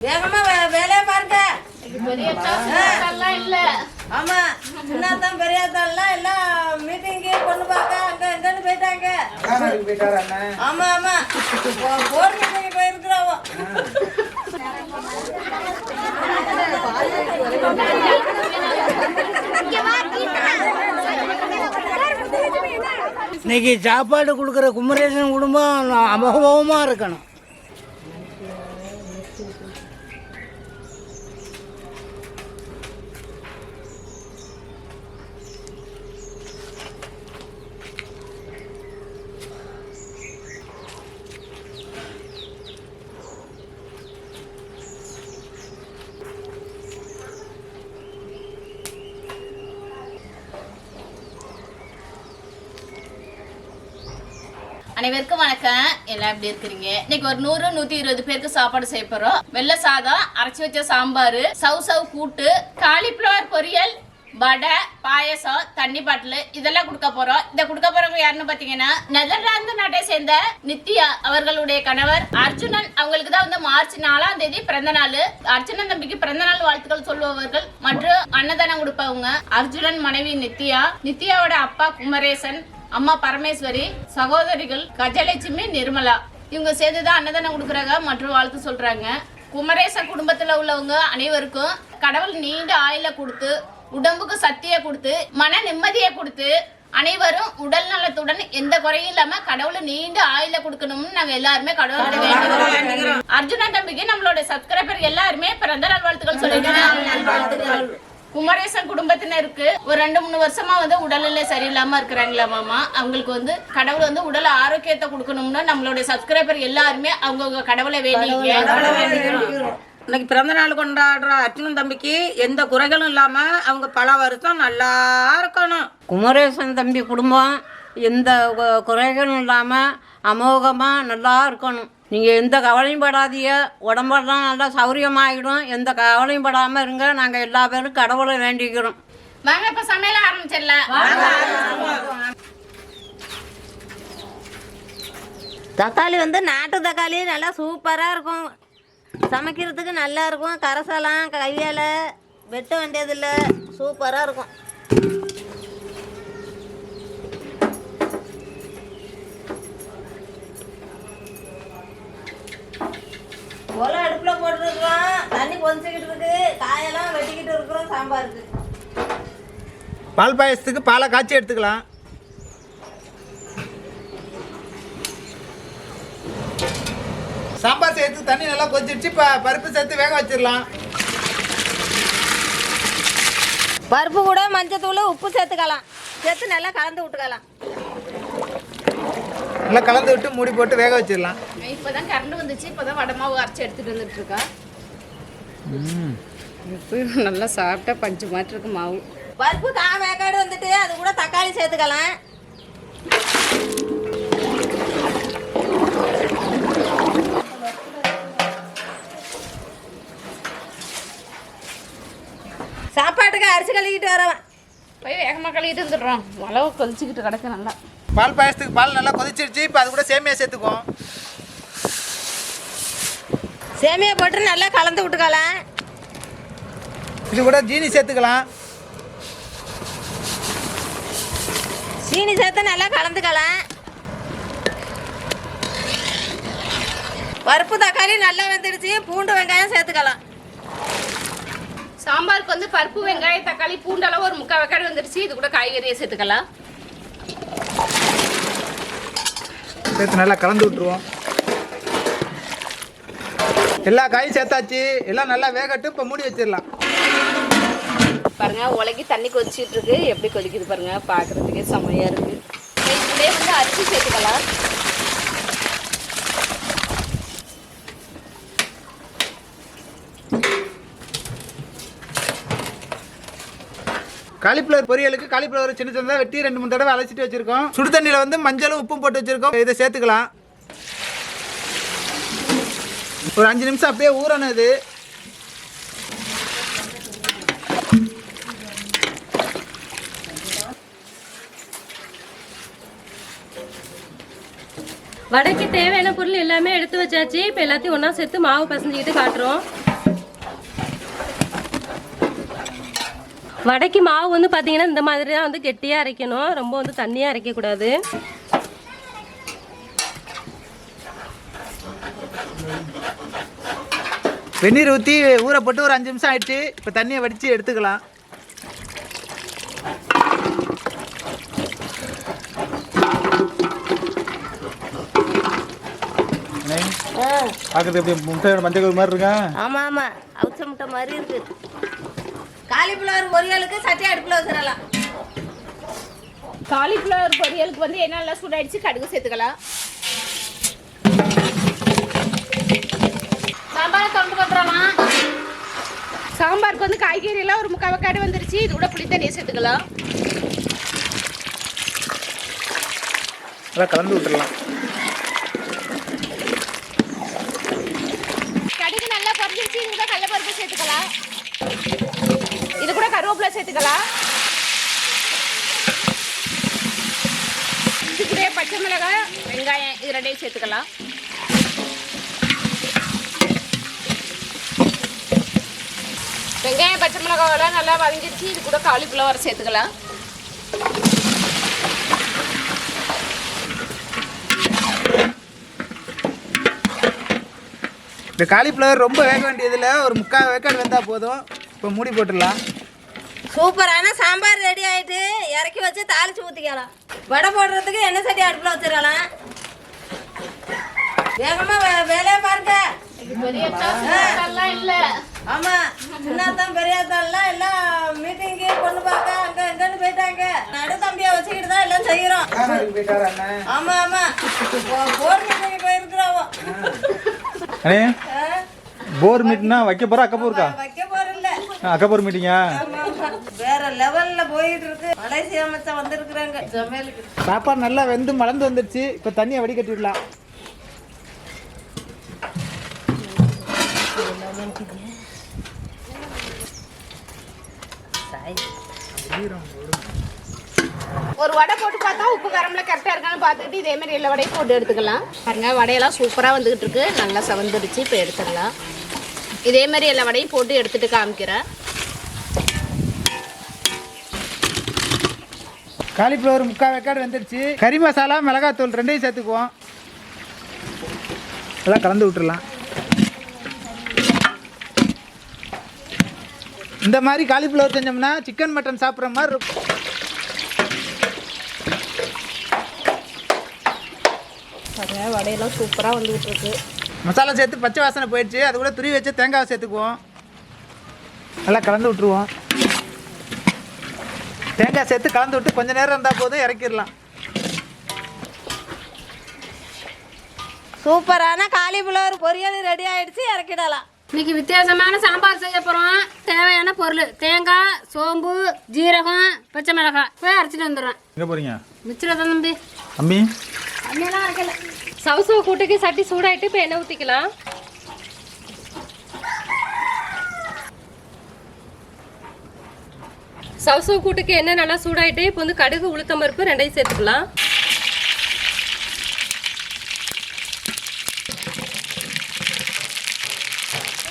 வேகமா வேலையை பாருங்க. ஆமா சின்னத்தான் பெரியாத்தான்லாம் எல்லாம் மீட்டிங்கு பொண்ணு பார்க்க அங்க எங்கன்னு போயிட்டாங்க. ஆமா ஆமா. போர் மீட்டிங் போயிருக்கிறாவோ இன்னைக்கு சாப்பாடு கொடுக்குற குமரேசன் குடும்பம் அமோகமாக இருக்கணும். அனைவருக்கும் வணக்கம். எல்லாம் எப்படி இருக்கிறீங்க? இன்னைக்கு ஒரு நூறு நூத்தி இருபது பேருக்கு சாப்பாடு செய்ய போறோம். வெள்ளை சாதம் அரைச்சி வச்ச சாம்பார் சவ் சவ் கூட்டு காலிஃபிளவர் பொரியல் வடை பாயசம் தண்ணி பாட்டில் இதெல்லாம் கொடுக்க போறோம். இதை கொடுக்க போறவங்க யாருன்னு பாத்தீங்கன்னா நெதர்லாந்து நாட்டை சேர்ந்த நித்யா அவர்களுடைய கணவர் அர்ஜுனன். அவங்களுக்கு தான் வந்து மார்ச் நாலாம் தேதி பிறந்த நாள். அர்ஜுனன் தம்பிக்கு பிறந்த நாள் வாழ்த்துக்கள் சொல்லுபவர்கள் மற்றும் அன்னதானம் கொடுப்பவங்க அர்ஜுனன் மனைவி நித்யா. நித்யாவோட அப்பா குமரேசன். அம்மா பரமேஸ்வரி சகோதரிகள் கஜலட்சுமி நிர்மலா. இவங்க சேர்ந்து தான் அன்னதானம் கொடுக்குறாங்க மற்றும் வாழ்த்து சொல்றாங்க. குமரேச குடும்பத்துல உள்ளவங்க அனைவருக்கும் கடவுள் நீண்ட ஆயுள கொடுத்து உடம்புக்கு சக்தியை கொடுத்து மன நிம்மதியை கொடுத்து அனைவரும் உடல் நலத்துடன் எந்த குறையும் இல்லாம கடவுளை நீண்ட ஆயுள கொடுக்கணும்னு நாங்க எல்லாருமே கடவுளோட வேண்டிக்கிறோம். அர்ஜுனா தம்பிக்கு நம்மளோட சப்ஸ்கிரைபர் எல்லாருமே பிறந்த நாள் வாழ்த்துக்கள் சொல்லிக்கிறேன் குமரேசன் குடும்பத்தினருக்கு ஒரு ரெண்டு மூணு வருஷமா வந்து உடல்நிலை சரியில்லாம இருக்கிறாங்களா மாமா? அவங்களுக்கு வந்து கடவுள் வந்து உடல் ஆரோக்கியத்தை கொடுக்கணும்னு நம்மளுடைய சப்ஸ்கிரைபர் எல்லாருமே அவங்கவுங்க கடவுளை வேண்டிங்க இன்னைக்கு பிறந்த நாள் கொண்டாடுற அர்ஜுனன் தம்பிக்கு எந்த குறைகளும் இல்லாம அவங்க பல வருஷம் நல்லா இருக்கணும். குமரேசன் தம்பி குடும்பம் எந்த குறைகளும் இல்லாமல் அமோகமாக நல்லா இருக்கணும். நீங்கள் எந்த கவலையும் படாதீங்க. உடம்பெல்லாம் நல்லா சௌரியமாகிடும் எந்த கவலையும் படாமல் இருங்க. நாங்கள் எல்லா பேரும் கடவுளை வேண்டிக்கிறோம். வாங்க இப்ப சமையல ஆரம்பிச்சிடலாம். தக்காளி வந்து நாட்டு தக்காளி நல்லா சூப்பராக இருக்கும். சமைக்கிறதுக்கு நல்லா இருக்கும். கரசலாம் கையால் வெட்ட வேண்டியதில்லை. சூப்பராக இருக்கும். ஒலை அடுப்புல போட்டுருக்குறோம். தண்ணி கொதிச்சுக்கிட்டு இருக்கு. காயெல்லாம் வெட்டிக்கிட்டு இருக்கிறோம் சாம்பாருக்கு. பால் பாயசத்துக்கு பாலை காய்ச்சி எடுத்துக்கலாம். சாம்பார் சேர்த்து தண்ணி நல்லா கொதிச்சிடுச்சு இப்போ பருப்பு சேர்த்து வேக வச்சிடலாம். பருப்பு கூட மஞ்சத்தூள் உப்பு சேர்த்துக்கலாம். சேர்த்து நல்லா கலந்து விட்டுக்கலாம். நல்லா கலந்து விட்டு மூடி போட்டு வேக வச்சிடலாம். இப்பதான் கரண்ட் வந்துச்சு இப்பதான் வடமாவு அரைச்சி எடுத்துட்டு வந்துட்டு இருக்கா இப்போ நல்லா சாப்பிட்டா பஞ்சு மாதிரி இருக்கு மாவு. பருப்பு கா வேக்காடு வந்துட்டு அது கூட தக்காளி சேர்த்துக்கலாம். சாப்பாட்டுக்கு அரிசி கழுவிட்டு வரவன். போய் வேகமா கழுவிட்டு வந்துடுறோம். அளவு கொதிச்சுக்கிட்டு கிடக்கு நல்லா. பால் பாயசத்துக்கு பால் நல்லா கொதிச்சிருச்சு இப்போ அது கூட சேமியா சேர்த்துக்குவோம். சேமியா போட்டு நல்லா கலந்து விட்டுக்கலாம் இது கூட ஜீனி சேர்த்துக்கலாம். சீனி சேர்த்து நல்லா கலந்துக்கலாம் பருப்பு தக்காளி நல்லா வெந்துடுச்சு பூண்டு வெங்காயம் சேர்த்துக்கலாம். சாம்பாருக்கு வந்து பருப்பு வெங்காயம் தக்காளி பூண்டெல்லாம் ஒரு முக்கால் வெக்காடு வந்துருச்சு இது கூட காய்கறியை சேர்த்துக்கலாம். சேர்த்து நல்லா கலந்து விட்டுருவோம். எல்லா காயும் சேர்த்தாச்சு. எல்லாம் நல்லா வேகட்டும் இப்போ மூடி வச்சிடலாம். பாருங்க உலகி தண்ணி கொதிச்சிட்டு இருக்கு. எப்படி கொதிக்குது பாருங்க பார்க்கறதுக்கே செம்மையா இருக்கு. இதுலேயே வந்து அரிசி சேர்த்துக்கலாம். காலிஃப்ளவர் பொரியலுக்கு காலிஃப்ளவர் சின்ன சின்னதாக வெட்டி ரெண்டு மூணு தடவை அழைச்சிட்டு வச்சிருக்கோம். சுடு தண்ணியில் வந்து மஞ்சளும் உப்பும் போட்டு வச்சிருக்கோம். இதை சேர்த்துக்கலாம். ஒரு அஞ்சு நிமிஷம் அப்படியே ஊறணும் இது. வடைக்கு தேவையான பொருள் எல்லாமே எடுத்து வச்சாச்சு. இப்போ எல்லாத்தையும் ஒன்றா சேர்த்து மாவு பசஞ்சுக்கிட்டு காட்டுறோம். வடைக்கு மாவு வந்து பார்த்தீங்கன்னா இந்த மாதிரி தான் வந்து கெட்டியாக அரைக்கணும். ரொம்ப வந்து தண்ணியாக அரைக்கக்கூடாது. வெந்நீர் ஊற்றி ஊற போட்டு ஒரு அஞ்சு நிமிஷம் ஆயிடுச்சு இப்போ தண்ணியை வடித்து எடுத்துக்கலாம். பார்க்குறது எப்படி? முட்டையோட மஞ்சள் மாதிரி இருக்கா? ஆமாம் ஆமாம் அவுச்ச முட்டை மாதிரி இருக்கு. காலிஃப்ளவர் பொரியலுக்கு சட்டி அடுப்பில் வச்சிடலாம். காலிஃப்ளவர் பொரியலுக்கு வந்து என்ன நல்லா சூடாயிடுச்சு? கடுகு சேர்த்துக்கலாம். சாம்பாரை தொண்டு பண்ணுறலாம் சாம்பாருக்கு வந்து காய்கறி எல்லாம் ஒரு முக்கால் வக்காடு வந்துருச்சு. இது கூட புளி தண்ணியை சேர்த்துக்கலாம். நல்லா கலந்து விட்டுடலாம் கடுகு நல்லா பொரிஞ்சிருச்சு இது கூட கடலப்பருப்பு சேர்த்துக்கலாம் இது கூட கருவேப்பிலை சேர்த்துக்கலாம் இது கூட பச்சை மிளகாய் வெங்காயம் இது ரெண்டையும் சேர்த்துக்கலாம் வெங்காயம் பச்சை மிளகாயெல்லாம் நல்லா வதங்கிடுச்சு. இது கூட காலிஃப்ளவர் சேர்த்துக்கலாம் இந்த காலிஃப்ளவர் ரொம்ப வேக வேண்டியதில் ஒரு முக்கால் வேக்காடு வெந்தால் போதும். இப்போ மூடி போட்டுடலாம். சூப்பரான சாம்பார் ரெடி ஆயிட்டு இறக்கி வச்சு தாளிச்சு ஊற்றிக்கலாம் வடை போடுறதுக்கு எண்ணெய் சட்டி அடுப்பில் வச்சிடலாம் வேகமா வே- வேலையை பாருங்க. எல்லாம் இல்லை ஆமா. சின்னத்தான் பெரியாத்தான்லாம் எல்லாம் மீட்டிங்கு பொண்ணு பார்க்க அங்க இங்கன்னு போயிட்டாங்க. நடு தம்பியை வச்சுக்கிட்டு தான் எல்லாம் செய்யறோம். ஆமா ஆமா. போ- போர் மீட்டிங் போயிருக்கிறோம். போர் மீட்னா வைக்க போகிறா இருக்கா வைக்க அக்கப்பூர் மீட்டிங்கா. வேற லெவல்ல போயிட்டு இருக்கு மலேசியா மச்சான் வந்திருக்கிறாங்க. சமையலுக்கு சாப்பாடு நல்லா வெந்து மலர்ந்து வந்துருச்சு. இப்போ தண்ணியை வடிகட்டிடலாம் ஒரு வடை போட்டு பார்த்தா உப்பு காரம்ல கரெக்டாக இருக்கான்னு பார்த்துக்கிட்டு இதே மாதிரி எல்லா வடையும் போட்டு எடுத்துக்கலாம். பாருங்க வடையெல்லாம் சூப்பராக வந்துகிட்டு இருக்கு. நல்லா செவந்துடுச்சு இப்போ எடுத்துடலாம். இதே மாதிரி எல்லா வடையும் போட்டு எடுத்துட்டு காமிக்கிறேன். காலிஃப்ளவர் முக்கால் வேக்காடு வெந்துருச்சு. கறி மசாலா மிளகாத்தூள் ரெண்டையும் சேர்த்துக்குவோம். எல்லாம் கலந்து விட்டுறலாம். இந்த மாதிரி காலிஃப்ளவர் செஞ்சோம்னா சிக்கன் மட்டன் சாப்பிட்ற மாதிரி இருக்கும். வடையெல்லாம் சூப்பராக வந்துகிட்டு இருக்கு. மசாலா சேர்த்து பச்சை வாசனை போயிடுச்சு. அது கூட துருவி வச்சு தேங்காய் சேர்த்துக்குவோம். நல்லா கலந்து விட்டுருவோம். தேங்காய் சேர்த்து கலந்து விட்டு கொஞ்ச நேரம் இருந்தால் போதும் இறக்கிடலாம். சூப்பரான காலிஃப்ளவர் பொரியல் ரெடி ஆயிடுச்சு இறக்கிடலாம். இன்னைக்கு வித்தியாசமான சாம்பார் செய்ய போகிறோம் தேவையான பொருள் தேங்காய் சோம்பு ஜீரகம் பச்சை மிளகாய். போய் அரைச்சிட்டு வந்துடுறேன். எங்கே போகிறீங்க மிச்சில் தான் தம்பி. அம்மி அம்மையெல்லாம் அரைக்கல. சவசவ கூட்டுக்கு சட்டி சூடாயிட்டு இப்போ எண்ணெய் ஊற்றிக்கலாம் சவசவ கூட்டுக்கு எண்ணெய் நல்லா சூடாயிட்டு இப்போ வந்து கடுகு உளுத்தம் பருப்பு ரெண்டையும் சேர்த்துக்கலாம்.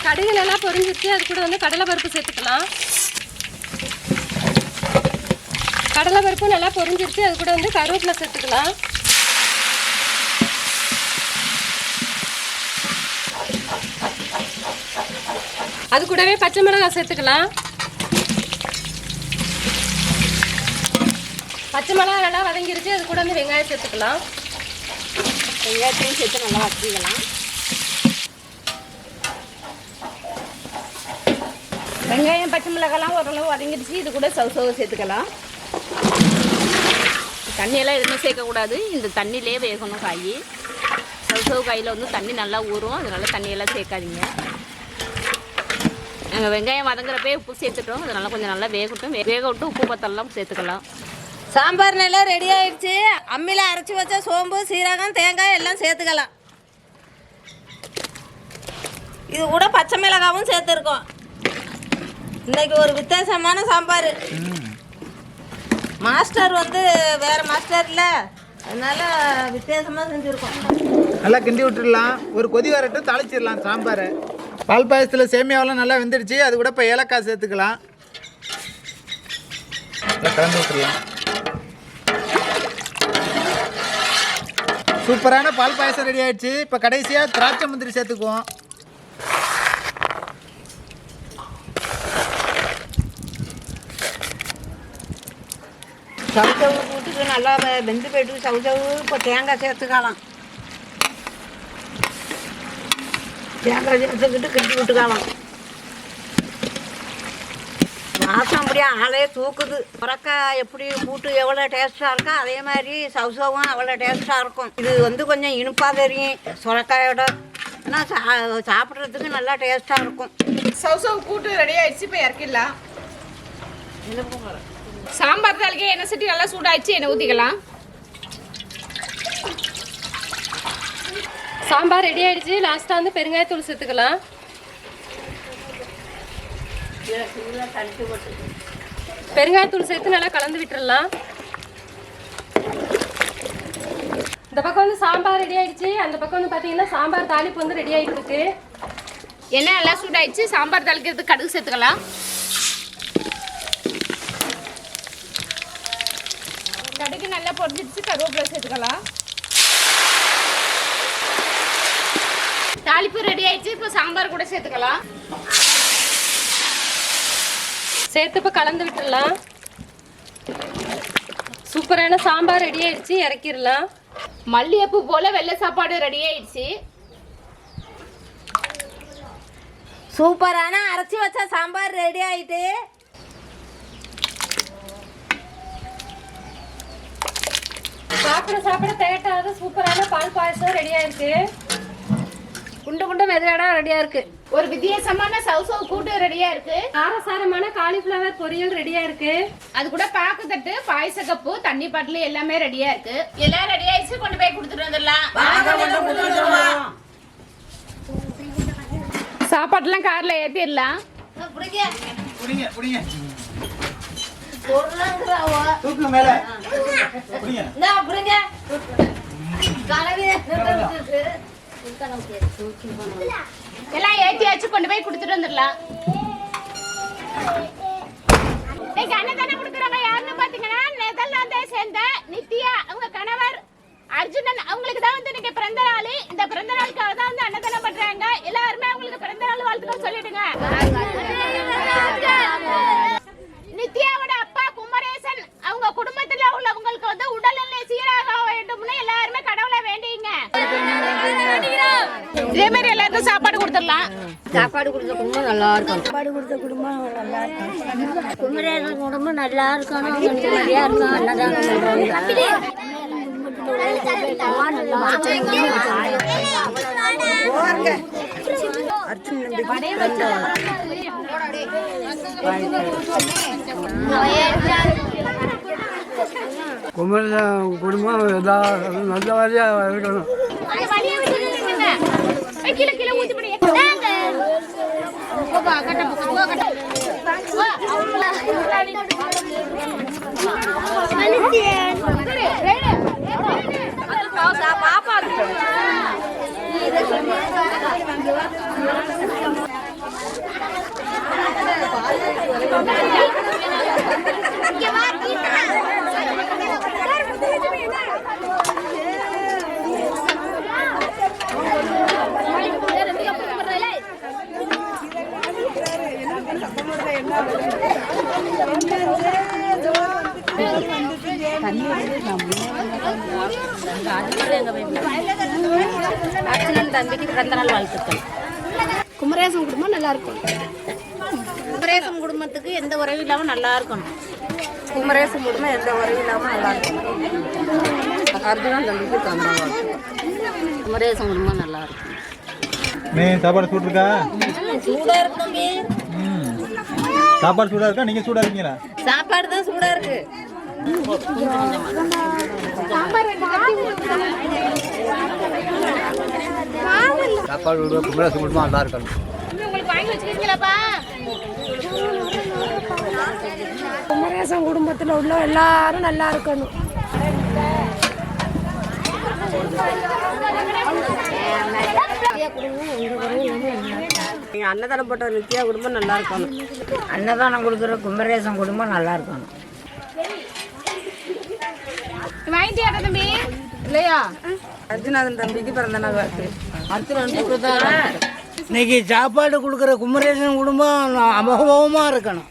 கடுகு நல்லா பொரிஞ்சிச்சு அது கூட வந்து கடலை பருப்பு சேர்த்துக்கலாம். கடலை பருப்பு நல்லா பொரிஞ்சிருச்சு அது கூட வந்து கருவேப்பிலை சேர்த்துக்கலாம். அது கூடவே பச்சை மிளகாய் சேர்த்துக்கலாம். பச்சை மிளகாய் நல்லா வதங்கிருச்சு அது கூட வந்து வெங்காயம் சேர்த்துக்கலாம். வெங்காயத்தையும் சேர்த்து நல்லா வச்சுக்கலாம் வெங்காயம் பச்சை மிளகாலாம் ஓரளவு வதங்கிடுச்சு. இது கூட சவு சவு சேர்த்துக்கலாம். தண்ணியெல்லாம் எதுவுமே சேர்க்கக்கூடாது. இந்த தண்ணியிலே வேகணும் காய். சவு சவு காயில் வந்து தண்ணி நல்லா ஊறும். அதனால தண்ணியெல்லாம் சேர்க்காதீங்க. நாங்கள் வெங்காயம் வதங்குறப்பே உப்பு சேர்த்துட்டோம். அதனால கொஞ்சம் நல்லா வேகட்டும். வேக விட்டு உப்பு பத்தெல்லாம் சேர்த்துக்கலாம். சாம்பார் நல்லா ரெடி ஆயிடுச்சு. அம்மியில் அரைச்சி வச்ச சோம்பு சீரகம் தேங்காய் எல்லாம் சேர்த்துக்கலாம். இது கூட பச்சை மிளகாவும் சேர்த்துருக்கோம். இன்னைக்கு ஒரு வித்தியாசமான சாம்பார். மாஸ்டர் வந்து வேற மாஸ்டர் இல்லை. அதனால வித்தியாசமாக செஞ்சுருக்கோம். நல்லா கிண்டி விட்டுடலாம் ஒரு கொதி வரட்டும் தாளிச்சிடலாம் சாம்பாரை. பால் பாயசத்தில் சேமியாவெல்லாம் நல்லா வெந்துடுச்சு. அது கூட இப்போ ஏலக்காய் சேர்த்துக்கலாம். கலந்து விட்டுறலாம் சூப்பரான பால் பாயசம் ரெடி ஆயிடுச்சு. இப்போ கடைசியாக திராட்சை முந்திரி சேர்த்துக்குவோம். சவுசவு சவு நல்லா வெந்து போயிட்டு சவுசவு. இப்போ தேங்காய் சேர்த்துக்கலாம். தேங்காய் சேர்த்துக்கிட்டு கிண்டி விட்டுக்கலாம் வாசம் அப்படியே ஆளே தூக்குது. புறக்காய் எப்படி கூட்டு எவ்வளோ டேஸ்ட்டாக இருக்கோ அதே மாதிரி சவுசவும் அவ்வளோ டேஸ்ட்டாக இருக்கும். இது வந்து கொஞ்சம் இனிப்பாக தெரியும் சுரக்காயோட. ஆனால் சா சாப்பிட்றதுக்கு நல்லா டேஸ்ட்டாக இருக்கும். சவுசவு கூட்டு ரெடி ஆயிடுச்சு இப்போ இறக்கிடலாம். சாம்பார் தாளிக்கு எண்ணெய் சட்டி நல்லா சூடாயிடுச்சு எண்ணெய் ஊற்றிக்கலாம் சாம்பார் ரெடி ஆயிடுச்சு. லாஸ்ட்டாக வந்து பெருங்காயத்தூள் சேர்த்துக்கலாம். பெருங்காயத்தூள் சேர்த்து நல்லா கலந்து விட்டுறலாம். இந்த பக்கம் வந்து சாம்பார் ரெடி ஆயிடுச்சு. அந்த பக்கம் வந்து பார்த்தீங்கன்னா சாம்பார் தாளிப்பு வந்து ரெடி ஆகிட்டு இருக்கு. எண்ணெய் நல்லா சூடாயிடுச்சு. சாம்பார் தாளிக்கிறதுக்கு கடுகு சேர்த்துக்கலாம். கடுகு நல்லா பொரிஞ்சிடுச்சு. கருவேப்பிலை சேர்த்துக்கலாம். தாளிப்பு ரெடி ஆயிடுச்சு. இப்போ சாம்பார் கூட சேர்த்துக்கலாம். சேர்த்து இப்போ கலந்து விட்டுறலாம் சூப்பரான சாம்பார் ரெடி ஆயிடுச்சு. இறக்கிடலாம். மல்லிகைப்பூ போல வெள்ளை சாப்பாடு ரெடி ஆயிடுச்சு. சூப்பரான அரைச்சி வச்ச சாம்பார் ரெடி ஆயிட்டு. சாப்பிட சாப்பிட தேட்டாத சூப்பரான பால் பாயசம் ரெடி ஆயிருக்கு. குண்டு குண்டு மெதுவாடா ரெடியா இருக்கு. ஒரு வித்தியாசமான சவுசவு கூட்டு ரெடியா இருக்கு. காரசாரமான காலிஃப்ளவர் பொரியல் ரெடியா இருக்கு. அது கூட பாக்கு தட்டு பாயச கப்பு தண்ணி பாட்டில் எல்லாமே ரெடியா இருக்கு. எல்லாம் ரெடி ஆயிடுச்சு கொண்டு போய் கொடுத்துட்டு வந்துடலாம். சாப்பாட்டுலாம் கார்ல ஏத்திடலாம். மேலே. எல்லாம் இந்த வச்சு எல்லாம் கொண்டு போய் கொடுத்துட்டு வந்துடலாம். இன்னைக்கு அன்னதானம் கொடுக்குறவங்க யாருன்னு பாத்தீங்கன்னா நெதர்லாந்தை சேர்ந்த நித்யா அவங்க கணவர் அர்ஜுனன். அவங்களுக்கு தான் வந்து இன்னைக்கு பிறந்த நாள். இந்த பிறந்த நாளுக்காக தான் வந்து அன்னதானம் பண்றாங்க. எல்லாருமே அவங்களுக்கு பிறந்த நாள் வாழ்த்துக்கள் சொல்லிடுங்க நித்யாவோட அப்பா குமரேசன் அவங்க குடும்பத்துல உள்ளவங்களுக்கு வந்து உடல்நிலை சீராக வேண்டும்னு எல்லாருமே கடவுளை வேண்டிங்க இதே மாதிரி எல்லாருக்கும் சாப்பாடு கொடுத்துடலாம். சாப்பாடு கொடுத்த குடும்பம் நல்லா இருக்கும் சாப்பாடு கொடுத்த குடும்பம் நல்லா இருக்கும் குமரேசன் குடும்பம் நல்லா இருக்கணும். அவங்களுக்கு இருக்கும் அன்னதானம் அர்ஜுன் குமரன் குடும்பம் எல்லா நல்ல வழியாக இருக்கணும் பாப்பா அர்ஜுனன் தம்பிக்கு பிறந்த நாள் வாழ்த்துக்கள். குமரேசன் குடும்பம் நல்லா இருக்கும். குமரேசன் குடும்பத்துக்கு எந்த உறவும் இல்லாமல் நல்லா இருக்கணும். குமரேசன் குடும்பம் எந்த உறவும் இல்லாமல் நல்லா இருக்கும் அர்ஜுனன் தம்பிக்கு பிறந்த நாள் குமரேசன் குடும்பம் நல்லா இருக்கும் நீ சாப்பாடு சூடு இருக்கா சூடா இருக்கு தம்பி ம். சாப்பாடு சூடா இருக்கா? நீங்க சூடா இருக்கீங்களா சாப்பாடு தான் சூடா இருக்கு. சாப்பாடு கொடுக்க குமரேசன் குடும்பம் நல்லா இருக்கணும் உங்களுக்கு வாங்கி வச்சுக்கிறீங்களாப்பா? குமரேசன் குடும்பத்தில் உள்ள எல்லாரும் நல்லா இருக்கணும். நீங்கள் அன்னதானம் போட்ட நித்யா குடும்பம் நல்லா இருக்கணும். அன்னதானம் கொடுக்குற குமரேசன் குடும்பம் நல்லா இருக்கணும். வாங்கிட்டியாடா தம்பி? இல்லையா? அர்ஜுனாதன் தம்பிக்கு பிறந்த நாள் வாழ்த்து. இன்னைக்கு சாப்பாடு கொடுக்குற குமரேசன் குடும்பம் அமோகமா இருக்கணும்.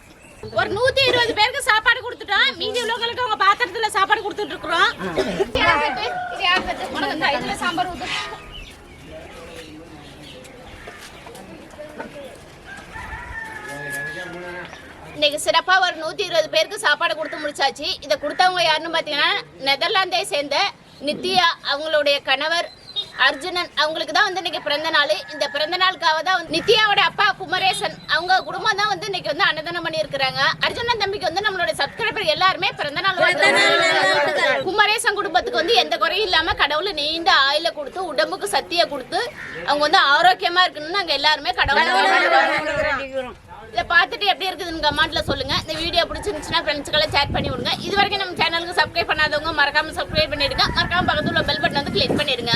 ஒரு நூத்தி இருபது பேருக்கு சாப்பாடு கொடுத்துட்டோம். மீதி உள்ளவங்களுக்கு அவங்க பாத்திரத்துல சாப்பாடு கொடுத்துட்டு இருக்கிறோம். சாம்பார் ஊத்து. இன்னைக்கு சிறப்பா ஒரு நூத்தி இருபது பேருக்கு சாப்பாடு கொடுத்து முடிச்சாச்சு. இதை கொடுத்தவங்க யாருன்னு பாத்தீங்கன்னா நெதர்லாந்தை சேர்ந்த நித்யா அவங்களுடைய கணவர் அர்ஜுனன் அவங்களுக்கு தான் வந்து இன்னைக்கு பிறந்த நாள். இந்த பிறந்த நாளுக்காக தான் நித்யாவோட அப்பா குமரேசன் அவங்க குடும்பம் தான் வந்து இன்னைக்கு வந்து அன்னதானம் பண்ணி இருக்கிறாங்க அர்ஜுனன் தம்பிக்கு வந்து நம்மளோட சப்ஸ்கிரைபர் எல்லாருமே பிறந்த நாள். குமரேசன் குடும்பத்துக்கு வந்து எந்த குறையும் இல்லாம கடவுள் நீண்ட ஆயில கொடுத்து உடம்புக்கு சக்தியை கொடுத்து அவங்க வந்து ஆரோக்கியமா இருக்கணும்னு நாங்க எல்லாருமே கடவுள் இதை பார்த்துட்டு எப்படி இருக்குது உங்கள் கமெண்ட்ல சொல்லுங்க. இந்த வீடியோ பிடிச்சிருந்துச்சுன்னா ஃப்ரெண்ட்ஸுக்கெல்லாம் ஷேர் பண்ணி விடுங்க. இது வரைக்கும் நம்ம சேனலுக்கு சப்ஸ்கிரைப் பண்ணாதவங்க மறக்காமல் சப்ஸ்கிரைப் பண்ணிடுங்க. மறக்காம பக்கத்தில் உள்ள பெல் பட்டன் வந்து கிளிக் பண்ணிடுங்க.